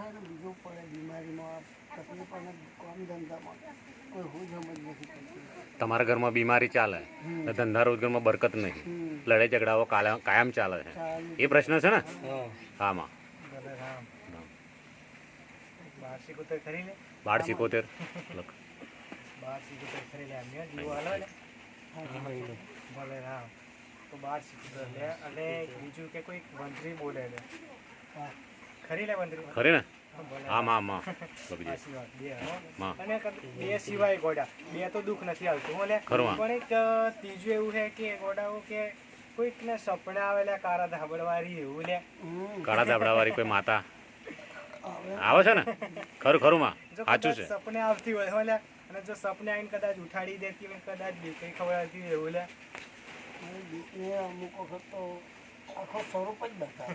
થાય ને બીજું પડે બીમારીમાં તકલીફ અને કામ ધંધામાં કોઈ હું સમજ નથી પડતી તમારા ઘરમાં બીમારી ચાલે ને ધંધા રોજગારમાં બરકત નહીં. લડાઈ ઝઘડાઓ કાયમ ચાલે છે. એ પ્રશ્ન છે ને? હા. માં બાર સિકોતેર ખરી લે. બાર સિકોતેર. લખ. બાર સિકોતેર ખરી લે આમ જીવો હાલો ને. ભલે રામ તો બાર સિકોતેર લે. અને બીજું કે કોઈ મંત્રી બોલે લે હા. ખરી ને? હા માં માં. બે માં. અને બે સિવાય ગોડા. બે તો દુઃખ નથી આવતું હો લે પણ એક ત્રીજું એવું છે કે ગોડાઓ કે કોઈકને સપના આવેલા કારા ધાબળવાળી એવું લે. કારા ધાબડાવાળી કોઈ માતા. આવે. છે ને? ખરું ખરું માં. જો સાચું છે. સપને આવતી હોય હો લે અને જો સપને આવીને કદાચ ઉઠાડી દેતી હોય કદાચ બીકઈ ખબર હોય એવું લે. અમુક વખત તો આખો સ્વરૂપ જ બતાવે.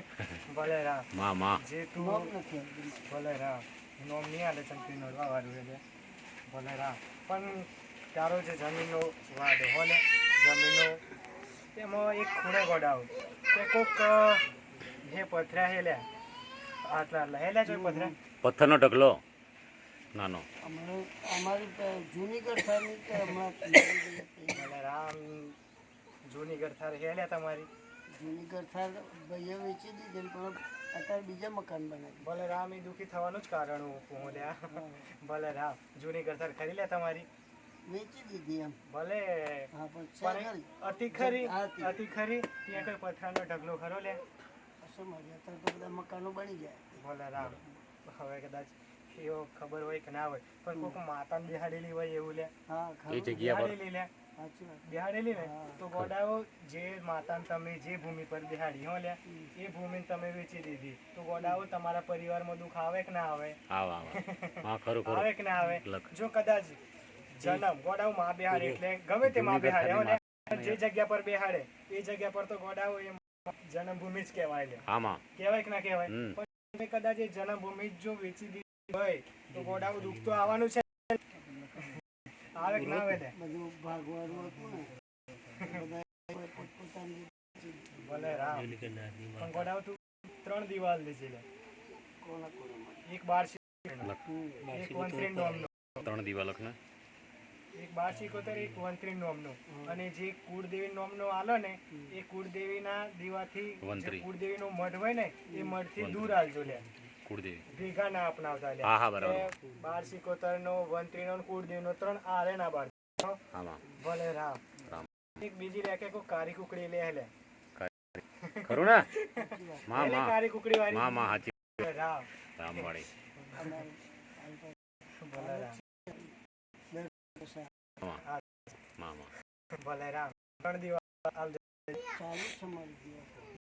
ભલે રામમાં માં. જે નોમ તું નથી ભલે રામ નોમ નહીં આલે ચંપી નડવા વાળું છે લે. ભલે રામ પણ તારો જે જમીનનો વાદ હોલે ને જમીનનો તેમાં એક ખૂણે ગોડાવ. તે કોક હે જે પથરા હેલ્યા લે આટલા આટલા હે લે જો પથરા? પથ્થરનો ઢગલો. નાનો. અમારે જૂની. ભલે રામ જૂની ગરથાર હેલ્યા તમારી? જૂની ગઠાર ભાઈએ વેચી દીધી પણ અત્યારે બીજા મકાન બનાવી ભલે રામ એ દુઃખી થવાનું જ કારણ હું હું લ્યા. ભલે રામ જૂની ગરથાર ખરી લે તમારી? વેચી દીધી એમ. ભલે. અતિ ખરી અતિ ખરી ત્યાં કોઈ પથરાનો ઢગલો ખરો લે શું મારી અત્યારે તો બધા મકાનો બની જાય. ભલે રામ હવે કદાચ એવો ખબર હોય કે ના હોય પણ કોઈક માતાને બિહાડેલી હોય એવું લે હા એ જગ્યા પર બિહાડેલી લે બિહાડેલી ને? તો ગોડાઓ જે માતાને તમે જે ભૂમિ પર બિહાડી હો લે એ ભૂમિ તમે વેચી દીધી. તો ગોડાઓ તમારા પરિવારમાં દુખ આવે કે ના આવે? આવ આવ. હા ખરું ખરું. આવે કે ના આવે? જો કદાચ જન્મ ગોડાઓ માં બિહાડે એટલે ગમે તે માં બિહાડે હો ને જે જગ્યા પર બેહાડે એ જગ્યા પર તો ગોડાઓ એ જન્મભૂમિ જ કહેવાય લે કહેવાય કે ના કહેવાય? પણ કદાચ એ જન્મભૂમિ જ જો વેચી દીધી હોય તો ગોડાઓ દુઃખ તો આવવાનું છે આવે કે ના આવે બધું ભાગવાનું હતું ને. બધા પોતપોતાની ભલે રામ. પણ ગોડાઓ તું ત્રણ દિવાલ લે. કોના કોનામાં? એક બાર. એક વંત્રી નોમનો. ત્રણ દિવાલ ને. એક બાર સિકોતેર એક વંત્રી નોમનો. અને જે કુળદેવી નોમનો આલો ને એ કુળદેવીના દીવાથી. કુળદેવીનો મઢ હોય ને એ મઢથી દૂર આલજો લે. કુળદેવી. ભેગા ના અપનાવતા લે હા હા બરાબર. બાર સિકોતેર નો વંત્રી નો કુળદેવી નો ત્રણ આરે ના બાર ભલે રામ રામ. એક બીજી લે કે કારી કુકડી લે લે ખરું ને? માં માં. કારી કુકડી વાળી. માં માં હાચી ભલે રામ. રામવાળી ભલે રામ. માં. માં માં. ભલે રામ. ત્રણ દિવસ ચાલુ છે મારી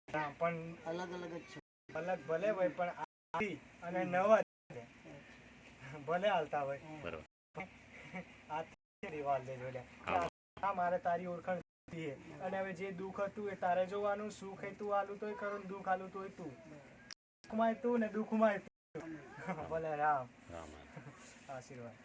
રામ પણ અલગ અલગ જ છે. અલગ ભલે હોય પણ અને નવા ભલે હાલતા હોય. આ મારે તારી ઓળખાણ અને હવે જે દુઃખ હતું એ તારે જોવાનું સુખ એ તું આલું તોય કરો દુઃખ આલું તોય તું. સુખમાંય તું ને દુઃખમાં તું. ભલે રામ. રામ આશીર્વાદ.